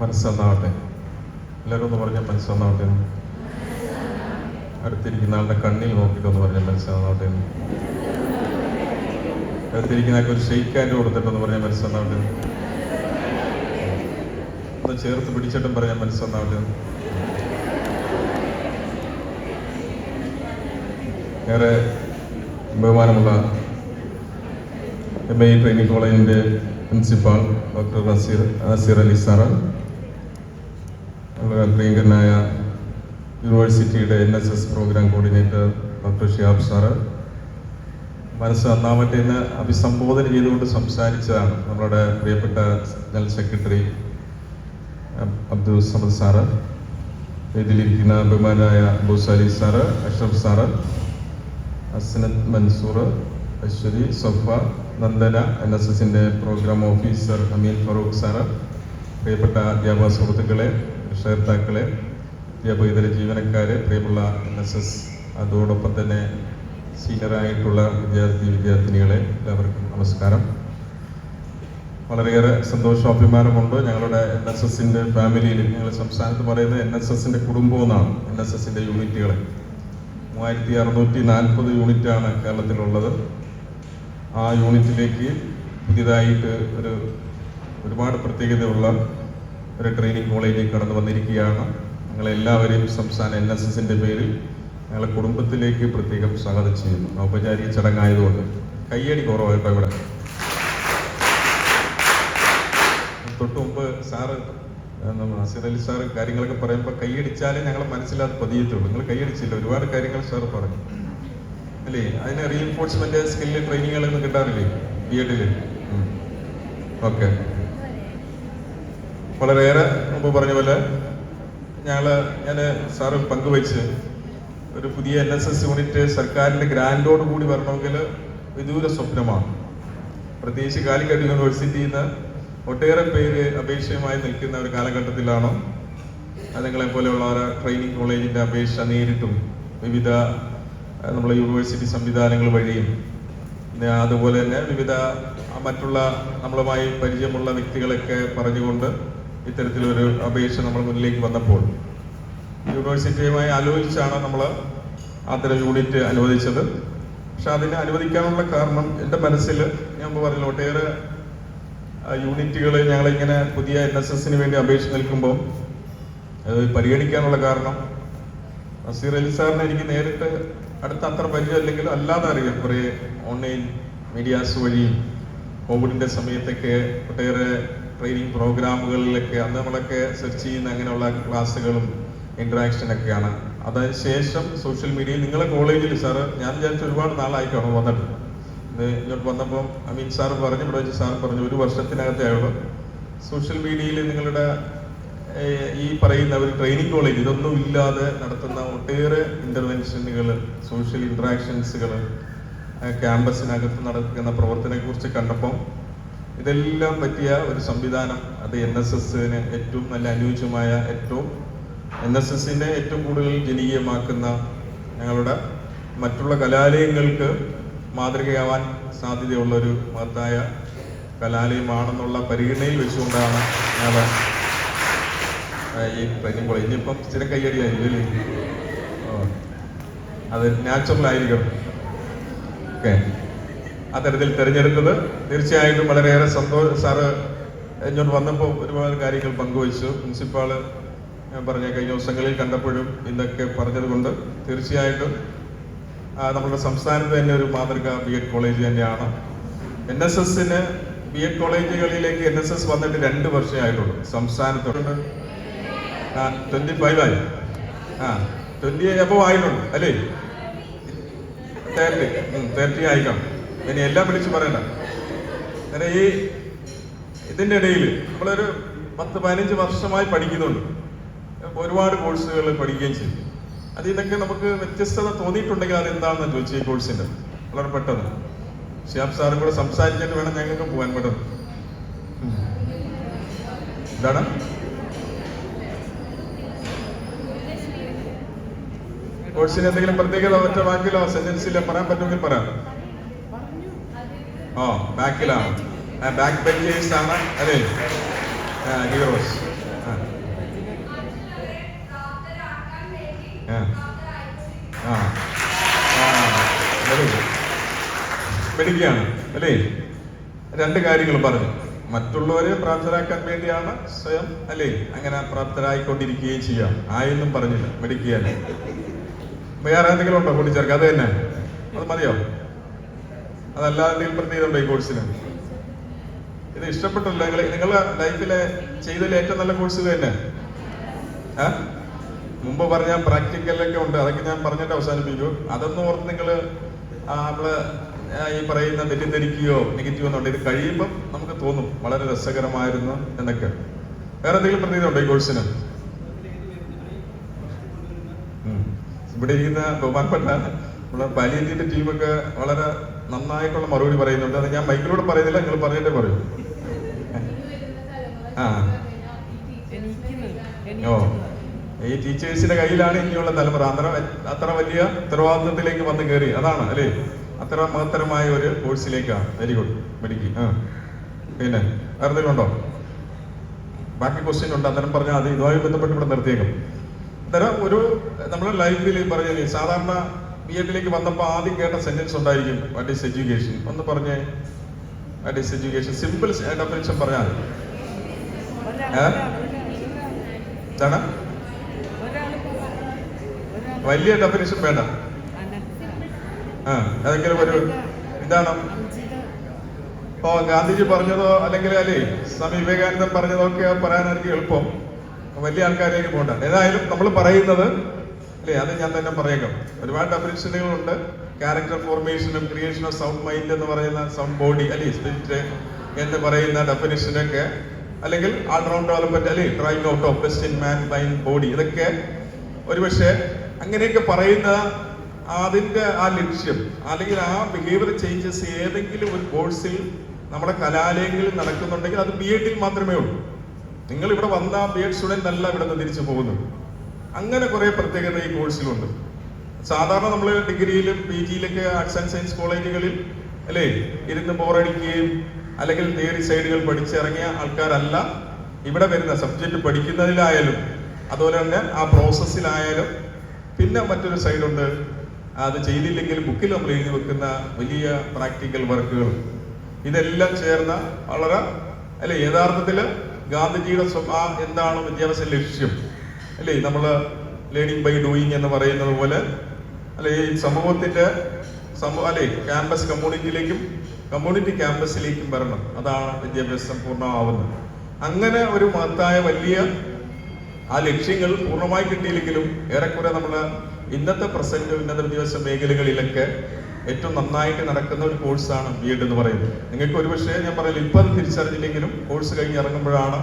മനസ്സന്നാവട്ടെ എല്ലാവരും ഒന്ന് പറഞ്ഞാൽ മനസ്സന്നാവട്ടെ. അടുത്തിരിക്കുന്ന ആളുടെ കണ്ണിൽ നോക്കിയിട്ടൊന്ന് പറഞ്ഞ മനസ്സന്നാവട്ടെ. അടുത്തിരിക്കുന്ന ഒരു ഷെയ്ക്ക് ഹാൻഡ് കൊടുത്തിട്ടൊന്ന് പറഞ്ഞ മനസ്സന്നാവട്ടെ ഒന്ന് ചേർത്ത് പിടിച്ചിട്ടും പറഞ്ഞ മനസ്സന്നാവട്ടെ. ഏറെ ബഹുമാനമുള്ള എം ഐ ട്രെയിനിങ് കോളേജിന്റെ principal doctor Nazeer Nazeer Ali sir നമ്മുടെ പ്രിയങ്കരനായ യൂണിവേഴ്സിറ്റിയുടെ N S S program coordinator doctor Shiyab sir മനസ്സ് ഒന്നാമത്തെ ഇന്ന് അഭിസംബോധന ചെയ്തുകൊണ്ട് സംസാരിച്ചതാണ് നമ്മുടെ പ്രിയപ്പെട്ട ജനറൽ സെക്രട്ടറി അബ്- അബ്ദുൾ സമദ് സാറ് ഇതിലിരിക്കുന്ന ബഹുമാനായ ബുസാലി സാറ് അഷ്റഫ് സാറ് അസ്നത് മൻസൂർ അശ്വതി സൊഫ നന്ദന എൻ എസ് എസിന്റെ program officer Ameen Farooq sir പ്രിയപ്പെട്ട അധ്യാപക സുഹൃത്തുക്കളെ രക്ഷകർത്താക്കളെ അധ്യാപകേതര ജീവനക്കാരെ പ്രിയമുള്ള എൻ എസ് എസ് അതോടൊപ്പം തന്നെ സീനിയറായിട്ടുള്ള വിദ്യാർത്ഥി വിദ്യാർത്ഥിനികളെ എല്ലാവർക്കും നമസ്കാരം. വളരെയേറെ സന്തോഷം അഭിമാനമുണ്ട്. ഞങ്ങളുടെ എൻ എസ് എസിന്റെ ഫാമിലിയിൽ ഞങ്ങൾ സംസ്ഥാനത്ത് പറയുന്നത് എൻ എസ് എസിന്റെ കുടുംബം എന്നാണ് എൻ എസ് എസിന്റെ യൂണിറ്റുകളെ. മൂവായിരത്തി അറുന്നൂറ്റി നാൽപ്പത് യൂണിറ്റാണ് കേരളത്തിലുള്ളത്. ആ യൂണിറ്റിലേക്ക് പുതിയതായിട്ട് ഒരു ഒരുപാട് പ്രത്യേകതയുള്ള ഒരു ട്രെയിനിങ് കോളേജിൽ കടന്നു വന്നിരിക്കുകയാണ്. ഞങ്ങളെല്ലാവരെയും സംസ്ഥാന എൻ എസ് എസിന്റെ പേരിൽ ഞങ്ങളെ കുടുംബത്തിലേക്ക് പ്രത്യേകം സ്വാഗതം ചെയ്യുന്നു. ഔപചാരിക ചടങ്ങായതുകൊണ്ട് കയ്യടി കുറവായിട്ടോ ഇവിടെ? തൊട്ട് മുമ്പ് സാറ് നസീർ അലി സാറ് കാര്യങ്ങളൊക്കെ പറയുമ്പോൾ കൈയടിച്ചാലേ ഞങ്ങളെ മനസ്സിലാതെ പതിയത്തുള്ളൂ. നിങ്ങൾ കൈയടിച്ചില്ല ഒരുപാട് കാര്യങ്ങൾ സാർ പറഞ്ഞു. അല്ലേ? അതിന് റീഎൻഫോഴ്സ്മെന്റ് സ്കില്ല് ട്രെയിനിങ്ങുകളൊന്നും കിട്ടാറില്ലേ? ബി എഡിൽ ഓക്കെ വളരെയേറെ മുമ്പ് പറഞ്ഞ പോലെ ഞങ്ങൾ ഞാൻ സാറ് പങ്കുവച്ച് ഒരു പുതിയ എൻ എസ് എസ് യൂണിറ്റ് സർക്കാരിന്റെ ഗ്രാൻഡോട് കൂടി വരണമെങ്കിൽ വിദൂര സ്വപ്നമാണ്. പ്രത്യേകിച്ച് കാലിക്കറ്റ് യൂണിവേഴ്സിറ്റിയിൽ നിന്ന് ഒട്ടേറെ പേര് അപേക്ഷയുമായി നിൽക്കുന്ന ഒരു കാലഘട്ടത്തിലാണ് അതുങ്ങളെ നിങ്ങളെ പോലെയുള്ള ഒരു ട്രെയിനിങ് കോളേജിന്റെ അപേക്ഷ നേരിട്ടും വിവിധ നമ്മളെ യൂണിവേഴ്സിറ്റി സംവിധാനങ്ങൾ വഴിയും അതുപോലെ തന്നെ വിവിധ മറ്റുള്ള നമ്മളുമായി പരിചയമുള്ള വ്യക്തികളൊക്കെ പറഞ്ഞുകൊണ്ട് ഇത്തരത്തിലൊരു അപേക്ഷ നമ്മൾ മുന്നിലേക്ക് വന്നപ്പോൾ യൂണിവേഴ്സിറ്റിയുമായി ആലോചിച്ചാണ് നമ്മൾ അത്തരം യൂണിറ്റ് അനുവദിച്ചത്. പക്ഷെ അതിനെ അനുവദിക്കാനുള്ള കാരണം എന്റെ മനസ്സിൽ ഞാൻ പറഞ്ഞു ഒട്ടേറെ യൂണിറ്റുകൾ ഞങ്ങളിങ്ങനെ പുതിയ എൻ എസ് എസിന് വേണ്ടി അപേക്ഷ നിൽക്കുമ്പോൾ അത് പരിഗണിക്കാനുള്ള കാരണം നസീർ അലി സാറിനെ എനിക്ക് നേരിട്ട് അടുത്ത അത്ര പരിചയമില്ലെങ്കിലും അല്ലാതെ അറിയാം. കുറേ ഓൺലൈൻ മീഡിയാസ് വഴി കോവിഡിന്റെ സമയത്തൊക്കെ ഒട്ടേറെ ട്രെയിനിങ് പ്രോഗ്രാമുകളിലൊക്കെ അന്ന് നമ്മളൊക്കെ സെർച്ച് ചെയ്യുന്ന അങ്ങനെയുള്ള ക്ലാസ്സുകളും ഇന്ററാക്ഷൻ ഒക്കെയാണ്. അതിന് ശേഷം സോഷ്യൽ മീഡിയയിൽ നിങ്ങളെ കോളേജിൽ സാറ് ഞാൻ വിചാരിച്ച ഒരുപാട് നാളായി കാണും വന്നിട്ട് ഇങ്ങോട്ട് വന്നപ്പോൾ അമീൻ സാർ പറഞ്ഞു ഇവിടെ വെച്ച് സാർ പറഞ്ഞു ഒരു വർഷത്തിനകത്തേ ആയുള്ളൂ. സോഷ്യൽ മീഡിയയിൽ നിങ്ങളുടെ ഈ പറയുന്ന ഒരു ട്രെയിനിങ് കോളേജ് ഇതൊന്നും ഇല്ലാതെ നടത്തുന്ന ഒട്ടേറെ ഇന്റർവെൻഷനുകൾ സോഷ്യൽ ഇന്ററാക്ഷൻസുകൾ ക്യാമ്പസിനകത്ത് നടക്കുന്ന പ്രവർത്തനത്തെ കുറിച്ച് കണ്ടപ്പോൾ ഇതെല്ലാം പറ്റിയ ഒരു സംവിധാനം. അത് എൻ എസ് എസിന് ഏറ്റവും നല്ല അനുയോജ്യമായ ഏറ്റവും എൻ എസ് എസിനെ ഏറ്റവും കൂടുതൽ ജനകീയമാക്കുന്ന ഞങ്ങളുടെ മറ്റുള്ള കലാലയങ്ങൾക്ക് മാതൃകയാവാൻ സാധ്യതയുള്ള ഒരു മഹത്തായ കലാലയമാണെന്നുള്ള പരിഗണനയിൽ വെച്ചുകൊണ്ടാണ് ഞങ്ങൾ ഈ കോളേജ് ഇനിയിപ്പം സ്ഥിര കയ്യടിയായിരിക്കും അല്ലേ. അത് നാച്ചുറൽ ആയിരിക്കണം. ഓക്കെ. അത്തരത്തിൽ തിരഞ്ഞെടുത്തത്. തീർച്ചയായിട്ടും വളരെയേറെ സന്തോഷം സാറ് എന്നോട് വന്നപ്പോൾ ഒരുപാട് കാര്യങ്ങൾ പങ്കുവച്ചു. പ്രിൻസിപ്പാൾ ഞാൻ പറഞ്ഞ കഴിഞ്ഞ ദിവസങ്ങളിൽ കണ്ടപ്പോഴും ഇതൊക്കെ പറഞ്ഞതുകൊണ്ട് തീർച്ചയായിട്ടും നമ്മുടെ സംസ്ഥാനത്ത് തന്നെ ഒരു മാതൃക ബി എഡ് കോളേജ് തന്നെയാണ്. എൻ എസ് എസിന് ബി എഡ് കോളേജുകളിലേക്ക് എൻ എസ് എസ് വന്നിട്ട് രണ്ട് വർഷമായിട്ടുള്ളൂ സംസ്ഥാനത്തോട് ആ ട്വന്റി ഫൈവ് ആയി. ആ ട്വന്റി എബോ ആയിട്ടുണ്ട് അല്ലേ? തേർട്ടി തേർട്ടി ആയിക്കണം ഇനി എല്ലാം വിളിച്ച് പറയണ്ട. അങ്ങനെ ഈ ഇതിന്റെ ഇടയിൽ നമ്മളൊരു പത്ത് പതിനഞ്ച് വർഷമായി പഠിക്കുന്നുണ്ട്. ഒരുപാട് കോഴ്സുകൾ പഠിക്കുകയും ചെയ്തു. അത് ഇതൊക്കെ നമുക്ക് വ്യത്യസ്തത തോന്നിയിട്ടുണ്ടെങ്കിൽ അത് എന്താണെന്ന് ചോദിച്ചു ഈ കോഴ്സിന്റെ. വളരെ പെട്ടെന്ന്. ശ്യാം സാറും കൂടെ സംസാരിച്ചിട്ട് വേണം ഞങ്ങൾക്ക് പോകാൻ പെട്ടെന്ന്. എന്താണ്? കോഴ്സിന് എന്തെങ്കിലും പ്രത്യേകത ഒറ്റ വാക്കിലോ സെന്റൻസിലോ പറയാൻ പറ്റുമെങ്കിൽ പറയാം. ഓ ബാക്കിലാണ്? ബാക്ക് ബെഞ്ചേഴ്സ് ആണ് അല്ലേ ഹീറോസ് പിടിക്കുകയാണ് അല്ലേ? രണ്ട് കാര്യങ്ങൾ പറഞ്ഞു. മറ്റുള്ളവരെ പ്രാപ്തരാക്കാൻ വേണ്ടിയാണ് സ്വയം അല്ലേ? അങ്ങനെ പ്രാപ്തരായിക്കൊണ്ടിരിക്കുകയും ചെയ്യാം. ആയെന്നും പറഞ്ഞില്ല. മെഡിക്കുകയല്ല വേറെ എന്തെങ്കിലും ഉണ്ടോ? കൂട്ടിച്ചേർക്കുക അത് തന്നെ. അത് മതിയോ? അതല്ലാതെ പ്രത്യേകത ഉണ്ടോ ഈ കോഴ്സിന് ഇത് ഇഷ്ടപ്പെട്ടില്ല നിങ്ങൾ നിങ്ങളുടെ ലൈഫിലെ ചെയ്തതിൽ ഏറ്റവും നല്ല കോഴ്സ് തന്നെ? മുമ്പ് പറഞ്ഞ പ്രാക്ടിക്കലൊക്കെ ഉണ്ട്. അതൊക്കെ ഞാൻ പറഞ്ഞിട്ട് അവസാനിപ്പിക്കൂ. അതൊന്നും ഓർത്ത് നിങ്ങൾ നമ്മൾ ഈ പറയുന്ന തെറ്റിദ്ധരിക്കുകയോ നെഗറ്റീവ് ഒന്നും ഇത് കഴിയുമ്പം നമുക്ക് തോന്നും വളരെ രസകരമായിരുന്നു എന്നൊക്കെ. വേറെ എന്തെങ്കിലും പ്രത്യേകത ഉണ്ടോ ഈ കോഴ്സിന് ഇവിടെ ഇരിക്കുന്ന ബഹുമാനപ്പെട്ട നമ്മുടെ പാലിയേറ്റീവ് ടീമൊക്കെ വളരെ നന്നായിട്ടുള്ള മറുപടി പറയുന്നുണ്ട്. അത് ഞാൻ മൈക്കിലൂടെ പറയുന്നില്ല നിങ്ങൾ പറഞ്ഞിട്ടേ പറയൂ. ആ. ഓ. ഈ ടീച്ചേഴ്സിന്റെ കയ്യിലാണ് ഇനിയുള്ള തലമുറ. അത്ര അത്ര വലിയ ഉത്തരവാദിത്വത്തിലേക്ക് വന്ന് കയറി അതാണ് അല്ലേ? അത്ര മഹത്തരമായ ഒരു കോഴ്സിലേക്കാണ് വെരി ഗുഡ് മെഡിക്കൽ ആ. പിന്നെ വേറെ എന്തെങ്കിലും ഉണ്ടോ? ബാക്കി ക്വസ്റ്റ്യൻ ഉണ്ട്. അന്നേരം പറഞ്ഞാൽ അത് ഇതുമായി ബന്ധപ്പെട്ട് ഇവിടെ നിർത്തിയേക്കും. അന്നേരം ഒരു നമ്മുടെ ലൈഫിൽ പറഞ്ഞാൽ സാധാരണ ബി എഡിലേക്ക് വന്നപ്പോൾ ആദ്യം കേട്ട സെന്റൻസ് ഉണ്ടായിരിക്കും വാട്ട് ഈസ് എഡ്യൂക്കേഷൻ ഒന്ന് പറഞ്ഞേ. What is education simple definition പറഞ്ഞാൽ മതി. ഏ? എന്താണ്? വലിയ ഡെഫിനേഷൻ വേണ്ട. ആ ഏതെങ്കിലും ഒരു ഇതാണ്. ഓ ഗാന്ധിജി പറഞ്ഞതോ അല്ലെങ്കിൽ അല്ലേ സ്വാമി വിവേകാനന്ദൻ പറഞ്ഞതോ ഒക്കെ പറയാനായിരിക്കും എളുപ്പം. വലിയ ആൾക്കാരിലേക്ക് പോകണ്ട ഏതായാലും നമ്മൾ പറയുന്നത് അല്ലേ അത് ഞാൻ തന്നെ പറയേക്കാം. ഒരുപാട് ഡെഫിനിഷനുകളുണ്ട് ക്യാരക്ടർ ഫോർമേഷനും ക്രിയേഷൻ ഓഫ് സൗണ്ട് മൈൻഡ് എന്ന് പറയുന്ന സൗണ്ട് ബോഡി അല്ലേ സ്പിരിറ്റ് എന്ന് പറയുന്ന ഡെഫിനിഷനൊക്കെ അല്ലെങ്കിൽ ഓൾറൗണ്ട് ഡെവലപ്മെന്റ് അല്ലെ driving out of best in man mind body ഇതൊക്കെ ഒരുപക്ഷെ അങ്ങനെയൊക്കെ പറയുന്ന അതിന്റെ ആ ലക്ഷ്യം അല്ലെങ്കിൽ ആ ബിഹേവിയർ ചേഞ്ചസ് ഏതെങ്കിലും ഒരു കോഴ്സിൽ നമ്മുടെ കലാലയങ്ങളിൽ നടക്കുന്നുണ്ടെങ്കിൽ അത് ബി എഡിൽ മാത്രമേ ഉള്ളൂ. നിങ്ങൾ ഇവിടെ വന്ന ബി എഡ് സ്റ്റുഡന്റ് അല്ല ഇവിടെ നിന്ന് തിരിച്ചു പോകുന്നത്. അങ്ങനെ കുറെ പ്രത്യേകത ഈ കോഴ്സിലുണ്ട്. സാധാരണ നമ്മൾ ഡിഗ്രിയിലും പി ജിയിലൊക്കെ ആർട്സ് ആൻഡ് സയൻസ് കോളേജുകളിൽ അല്ലേ ഇരുന്ന് ബോറടിക്കുകയും അല്ലെങ്കിൽ തിയറി സൈഡുകൾ പഠിച്ചിറങ്ങിയ ആൾക്കാരല്ല. ഇവിടെ വരുന്ന സബ്ജക്റ്റ് പഠിക്കുന്നതിലായാലും അതുപോലെ തന്നെ ആ പ്രോസസ്സിലായാലും പിന്നെ മറ്റൊരു സൈഡുണ്ട് അത് ചെയ്തില്ലെങ്കിൽ ബുക്കിൽ നമ്മൾ എഴുതി വെക്കുന്ന വലിയ പ്രാക്ടിക്കൽ വർക്കുകൾ ഇതെല്ലാം ചേർന്ന വളരെ അല്ലെ യഥാർത്ഥത്തിൽ ഗാന്ധിജിയുടെ സ്വഭാവം എന്താണ് വിദ്യാഭ്യാസ ലക്ഷ്യം? അല്ലേ നമ്മൾ ലേണിംഗ് ബൈ ഡൂയിങ് എന്ന് പറയുന്നത് പോലെ അല്ലെ ഈ സമൂഹത്തിന്റെ സമൂഹ അല്ലെ ക്യാമ്പസ് കമ്മ്യൂണിറ്റിയിലേക്കും കമ്മ്യൂണിറ്റി ക്യാമ്പസിലേക്കും വരണം. അതാണ് വിദ്യാഭ്യാസം പൂർണമാവുന്നത്. അങ്ങനെ ഒരു മഹത്തായ വലിയ ആ ലക്ഷ്യങ്ങൾ പൂർണമായി കിട്ടിയില്ലെങ്കിലും ഏറെക്കുറെ നമ്മൾ ഇന്നത്തെ പ്രസന്റ് ഉന്നത വിദ്യാഭ്യാസ മേഖലകളിലൊക്കെ ഏറ്റവും നന്നായിട്ട് നടക്കുന്ന ഒരു കോഴ്സാണ് ബി എഡ് എന്ന് പറയുന്നത്. നിങ്ങൾക്ക് ഒരുപക്ഷെ ഞാൻ പറയില്ല ഇപ്പം തിരിച്ചറിഞ്ഞില്ലെങ്കിലും കോഴ്സ് കഴിഞ്ഞ് ഇറങ്ങുമ്പോഴാണ്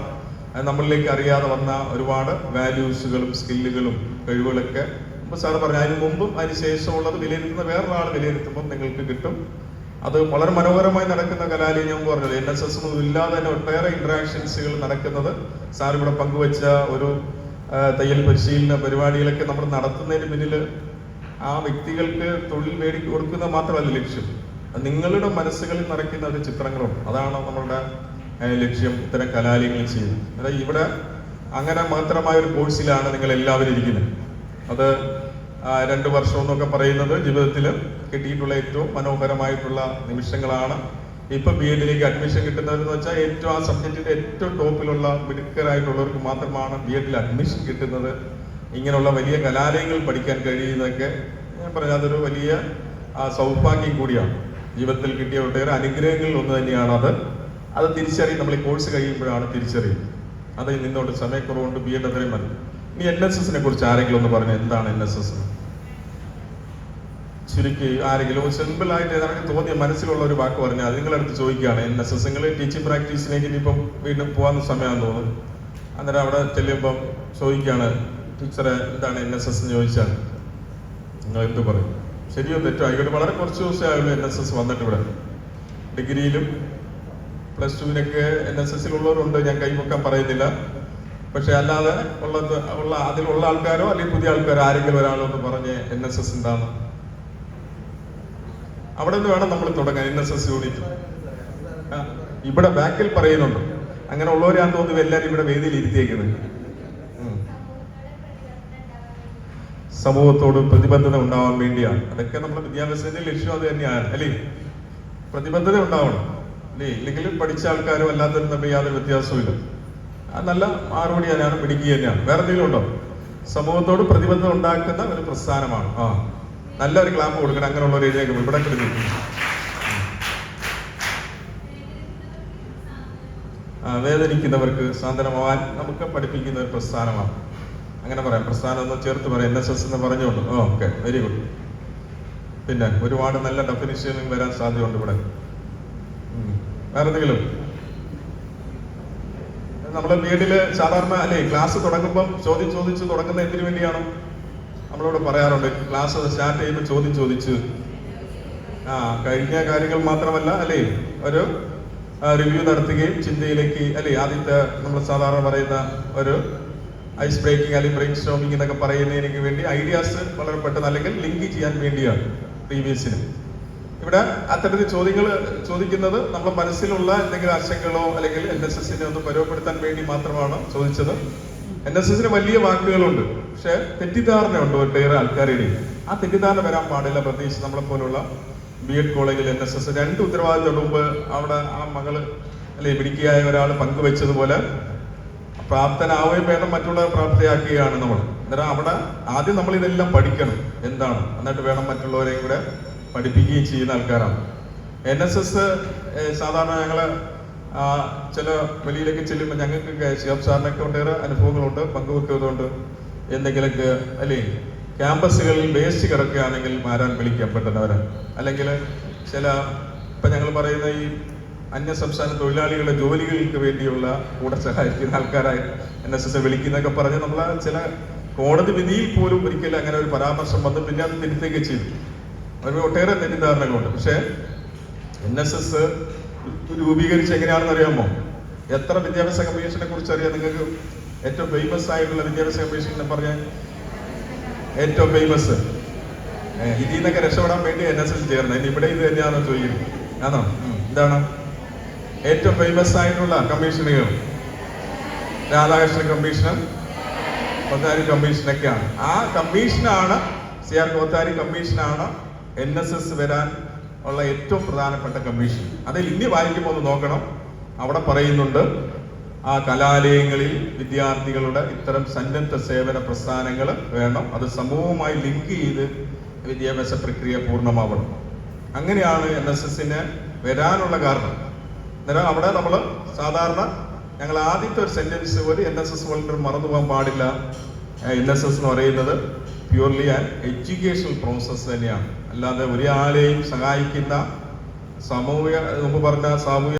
നമ്മളിലേക്ക് അറിയാതെ വന്ന ഒരുപാട് വാല്യൂസുകളും സ്കില്ലുകളും കഴിവുകളൊക്കെ ഇപ്പൊ സാറ് പറഞ്ഞു അതിന് മുമ്പും അതിന് ശേഷമുള്ളത് വിലയിരുത്തുന്ന വേറൊരാൾ വിലയിരുത്തുമ്പോൾ നിങ്ങൾക്ക് കിട്ടും. അത് വളരെ മനോഹരമായി നടക്കുന്ന കലാലയം ഞാൻ പറഞ്ഞത് എൻ എസ് എസ് ഇല്ലാതെ തന്നെ ഒട്ടേറെ ഇന്ററാക്ഷൻസുകൾ നടക്കുന്നത് സാർ ഇവിടെ പങ്കുവച്ച ഒരു തയ്യൽ പരിശീലന പരിപാടികളൊക്കെ നമ്മൾ നടത്തുന്നതിന് പിന്നിൽ ആ വ്യക്തികൾക്ക് തൊഴിൽ മേടി കൊടുക്കുന്നത് മാത്രമല്ല ലക്ഷ്യം. നിങ്ങളുടെ മനസ്സുകളിൽ നിറയ്ക്കുന്ന ഒരു ചിത്രങ്ങളുണ്ട് അതാണ് നമ്മളുടെ ലക്ഷ്യം ഇത്തരം കലാലയങ്ങളിൽ ചെയ്യുന്നത് അതായത് ഇവിടെ അങ്ങനെ മാത്രമായ ഒരു കോഴ്സിലാണ് നിങ്ങൾ എല്ലാവരും ഇരിക്കുന്നത്. അത് രണ്ടു വർഷം എന്നൊക്കെ പറയുന്നത് ജീവിതത്തിൽ കിട്ടിയിട്ടുള്ള ഏറ്റവും മനോഹരമായിട്ടുള്ള നിമിഷങ്ങളാണ്. ഇപ്പൊ ബി എഡിലേക്ക് അഡ്മിഷൻ കിട്ടുന്നതെന്ന് വെച്ചാൽ ഏറ്റവും ആ സബ്ജക്റ്റിന്റെ ഏറ്റവും ടോപ്പിലുള്ള മിടുക്കരായിട്ടുള്ളവർക്ക് മാത്രമാണ് ബി എഡിൽ അഡ്മിഷൻ കിട്ടുന്നത്. ഇങ്ങനെയുള്ള വലിയ കലാലയങ്ങൾ പഠിക്കാൻ കഴിയുന്നതൊക്കെ ഞാൻ പറഞ്ഞ അതൊരു വലിയ സൗഭാഗ്യം കൂടിയാണ്. ജീവിതത്തിൽ കിട്ടിയ ഒട്ടേറെ അനുഗ്രഹങ്ങളിൽ ഒന്ന് തന്നെയാണ് അത് തിരിച്ചറിയും. നമ്മൾ ഈ കോഴ്സ് കഴിയുമ്പോഴാണ് തിരിച്ചറിയുന്നത്. അത് നിന്നോട് സമയക്കുറവുണ്ട് ബി എഡ് അത്രയും മതി. ഇനി എൻ എസ് എസിനെ കുറിച്ച് ആരെങ്കിലും ഒന്ന് പറഞ്ഞു എന്താണ് എൻ എസ് എസ് ചുരുക്കി ആരെങ്കിലും സിമ്പിൾ ആയിട്ട് എനിക്ക് തോന്നിയ മനസ്സിലുള്ള ഒരു വാക്ക് പറഞ്ഞാൽ അത് നിങ്ങളടുത്ത് ചോദിക്കുകയാണ് എൻ എസ് എസ് നിങ്ങൾ ടീച്ചിങ് പ്രാക്ടീസിലേക്ക് ഇനിയിപ്പം വീണ്ടും പോകാൻ സമയമാണെന്ന് തോന്നുന്നു. അന്നേരം അവിടെ ചെല്ലുമ്പം ചോദിക്കുകയാണ് ടീച്ചറെ എന്താണ് എൻ എസ് എസ് എന്ന് ചോദിച്ചാൽ? നിങ്ങൾ എന്ത് പറയും? ശരിയോ തെറ്റോ? ആയിക്കോട്ടെ വളരെ കുറച്ച് ദിവസമേ ആയുള്ളൂ എൻ എസ് എസ് വന്നിട്ട് ഇവിടെ. ഡിഗ്രിയിലും പ്ലസ് ടുവിനൊക്കെ എൻ എസ് എസ് ഉള്ളവരുണ്ട് ഞാൻ കൈവക്കാൻ പറയുന്നില്ല. പക്ഷെ അല്ലാതെ ഉള്ളത് ഉള്ള അതിലുള്ള ആൾക്കാരോ അല്ലെങ്കിൽ പുതിയ ആൾക്കാരോ ആരെങ്കിലും ഒരാളോ എന്ന് പറഞ്ഞ് എൻ എസ് എസ് എന്താണ് അവിടെ നിന്ന് വേണം നമ്മൾ തുടങ്ങാൻ എൻ എസ് എസ് യൂണിറ്റ്. ഇവിടെ ബാക്കിൽ പറയുന്നുണ്ട്. അങ്ങനെ ഉള്ളവരാന്ന് തോന്നുന്നു എല്ലാവരും ഇവിടെ വേദിയിൽ ഇരുത്തിയേക്കുന്നത്. സമൂഹത്തോട് പ്രതിബദ്ധത ഉണ്ടാവാൻ വേണ്ടിയാണ്. അതൊക്കെ നമ്മുടെ വിദ്യാഭ്യാസത്തിന്റെ ലക്ഷ്യം അത് തന്നെയാണ് അല്ലേ? പ്രതിബദ്ധത ഉണ്ടാവണം. അല്ലേ ഇല്ലെങ്കിൽ പഠിച്ച ആൾക്കാരും അല്ലാത്തവരും തമ്മിൽ യാതൊരു വ്യത്യാസവുമില്ല. നല്ല മറുപടി തന്നെയാണ് പിടിക്കുക തന്നെയാണ്. വേറെ എന്തെങ്കിലും ഉണ്ടോ? സമൂഹത്തോട് പ്രതിബദ്ധത ഉണ്ടാക്കുന്ന ഒരു പ്രസ്ഥാനമാണ്. ആ നല്ല ഒരു ക്ലാപ്പ് കൊടുക്കണം. അങ്ങനെയുള്ള ഒരു ഏരിയ ഇവിടെ കിടന്നു വേദനിക്കുന്നവർക്ക് സാന്ത്വനമാവാൻ നമുക്ക് പഠിപ്പിക്കുന്ന ഒരു പ്രസ്ഥാനമാണ്. അങ്ങനെ പറയാം. പ്രസ്ഥാനം ഒന്ന് ചേർത്ത് പറയാം. എൻ എസ് എസ് എന്ന് പറഞ്ഞുകൊണ്ട്. ഓക്കെ വെരി ഗുഡ് പിന്നെ ഒരുപാട് നല്ല ഡെഫിനിഷനും വരാൻ സാധ്യതയുണ്ട് ഇവിടെ. വേറെ എന്തെങ്കിലും നമ്മളെ വീട്ടിൽ സാധാരണ അല്ലേ ക്ലാസ് തുടങ്ങുമ്പോൾ ചോദ്യം ചോദിച്ച് തുടങ്ങുന്ന എന്തിനു വേണ്ടിയാണ്? നമ്മളോട് പറയാറുണ്ട് ക്ലാസ് സ്റ്റാർട്ട് ചെയ്യുമ്പോൾ ചോദ്യം ചോദിച്ച്. ആ കഴിഞ്ഞ കാര്യങ്ങൾ മാത്രമല്ല അല്ലേ ഒരു റിവ്യൂ നടത്തുകയും ചിന്തയിലേക്ക് അല്ലേ ആദ്യത്തെ നമ്മൾ സാധാരണ പറയുന്ന ഒരു ഐസ് ബ്രേക്കിംഗ് അല്ലെങ്കിൽ ബ്രേക്ക് സ്റ്റോമിംഗ് എന്നൊക്കെ പറയുന്നതിനു വേണ്ടി ഐഡിയാസ് വളരെ പെട്ടെന്ന് അല്ലെങ്കിൽ ലിങ്ക് ചെയ്യാൻ വേണ്ടിയാണ് പ്രീവിയസിന് ഇവിടെ അത്തരത്തിൽ ചോദ്യങ്ങൾ ചോദിക്കുന്നത് നമ്മുടെ മനസ്സിലുള്ള എന്തെങ്കിലും ആശങ്കകളോ അല്ലെങ്കിൽ എൻ എസ് എസിനെ ഒന്ന് പരുവപ്പെടുത്താൻ വേണ്ടി മാത്രമാണ് ചോദിച്ചത്. എൻ എസ് എസിന് വലിയ വാക്കുകളുണ്ട്. പക്ഷെ തെറ്റിദ്ധാരണയുണ്ട് ഒട്ടേറെ ആൾക്കാരുടെ. ആ തെറ്റിദ്ധാരണ വരാൻ പാടില്ല പ്രത്യേകിച്ച് നമ്മളെ പോലുള്ള ബി എഡ് കോളേജിൽ എൻ എസ് എസ് രണ്ട് ഉത്തരവാദിത്തം മുമ്പ് അവിടെ ആ മകൾ അല്ലെ മിടുക്കിയായ ഒരാൾ പങ്കുവെച്ചതുപോലെ പ്രാപ്തനാവുകയും വേണം മറ്റുള്ളവരെ പ്രാപ്തയാക്കുകയാണ് നമ്മൾ അന്നേരം അവിടെ ആദ്യം നമ്മൾ ഇതെല്ലാം പഠിക്കണം. എന്താണ്? എന്നിട്ട് വേണം മറ്റുള്ളവരെയും കൂടെ പഠിപ്പിക്കുകയും ചെയ്യുന്ന ആൾക്കാരാണ്. എൻ എസ് എസ് സാധാരണ ഞങ്ങൾ ചില വെളിയിലേക്ക് ചെല്ലുമ്പോൾ ഞങ്ങൾക്ക് ശിവം സാറിനൊക്കെ ഒട്ടേറെ അനുഭവങ്ങളുണ്ട് പങ്കുവെക്കുന്നതുകൊണ്ട് എന്തെങ്കിലുമൊക്കെ അല്ലേ ക്യാമ്പസുകളിൽ വേസ്റ്റ് കിടക്കുകയാണെങ്കിൽ മാരാൻ വിളിക്കാം പെട്ടെന്നവരെ. അല്ലെങ്കിൽ ചില ഇപ്പം ഞങ്ങൾ പറയുന്ന ഈ അന്യ സംസ്ഥാന തൊഴിലാളികളുടെ ജോലികൾക്ക് വേണ്ടിയുള്ള കൂടെ സഹായിക്കുന്ന ആൾക്കാരായി എൻ എസ് എസ് വിളിക്കുന്നൊക്കെ പറഞ്ഞ് നമ്മൾ ചില കോടതി വിധിയിൽ പോലും ഒരിക്കലും അങ്ങനെ ഒരു പരാമർശം വന്ന് പിന്നെ അത് തിരുത്തുകയൊക്കെ ചെയ്തു. അതിന് ഒട്ടേറെ തെറ്റിദ്ധാരണകളുണ്ട്. പക്ഷേ എൻ എസ് എസ് രൂപീകരിച്ച് എങ്ങനെയാണെന്ന് അറിയാമോ? എത്ര വിദ്യാഭ്യാസ കമ്മീഷനെ കുറിച്ച് അറിയാം? നിങ്ങൾക്ക് ഏറ്റവും ഫേമസ് ആയിട്ടുള്ള വിദ്യാഭ്യാസ കമ്മീഷൻ പറഞ്ഞാൽ ഏറ്റവും ഫേമസ് ഇതിൽ നിന്നൊക്കെ രക്ഷപ്പെടാൻ വേണ്ടി എൻ എസ് എസ് ചേർന്നത് ഇവിടെ ഇത് തന്നെയാണോ ചോദിക്കുന്നത്? ആണോ? ഇതാണ്. ഏറ്റവും ഫേമസ് ആയിട്ടുള്ള കമ്മീഷനുകൾ. രാധാകൃഷ്ണൻ കമ്മീഷൻ കൊത്താരി കമ്മീഷനൊക്കെയാണ്. ആ കമ്മീഷനാണ് സി ആർ കൊത്താരി കമ്മീഷനാണ് എൻ എസ് എസ് വരാൻ ഉള്ള ഏറ്റവും പ്രധാനപ്പെട്ട കമ്മീഷൻ അതിൽ ഇനി വായിക്കുമ്പോൾ ഒന്ന് നോക്കണം. അവിടെ പറയുന്നുണ്ട് ആ കലാലയങ്ങളിൽ വിദ്യാർത്ഥികളുടെ ഇത്തരം സന്നദ്ധ സേവന പ്രസ്ഥാനങ്ങൾ വേണം. അത് സമൂഹവുമായി ലിങ്ക് ചെയ്ത് വിദ്യാഭ്യാസ പ്രക്രിയ പൂർണമാവണം. അങ്ങനെയാണ് എൻ എസ് എസിന് വരാനുള്ള കാരണം. അന്നേരം അവിടെ നമ്മൾ സാധാരണ ഞങ്ങൾ ആദ്യത്തെ ഒരു സെന്റൻസ് ഒരു എൻ എസ് എസ് വോളണ്ടിയർ മറന്നു പോകാൻ പാടില്ല. എൻ എസ് എസ് എന്ന് പറയുന്നത് പ്യൂർലി ആൻഡ് എഡ്യൂക്കേഷണൽ പ്രോസസ്സ് തന്നെയാണ്. അല്ലാതെ ഒരാളെയും സഹായിക്കുന്ന സാമൂഹിക മുമ്പ് പറഞ്ഞ സാമൂഹിക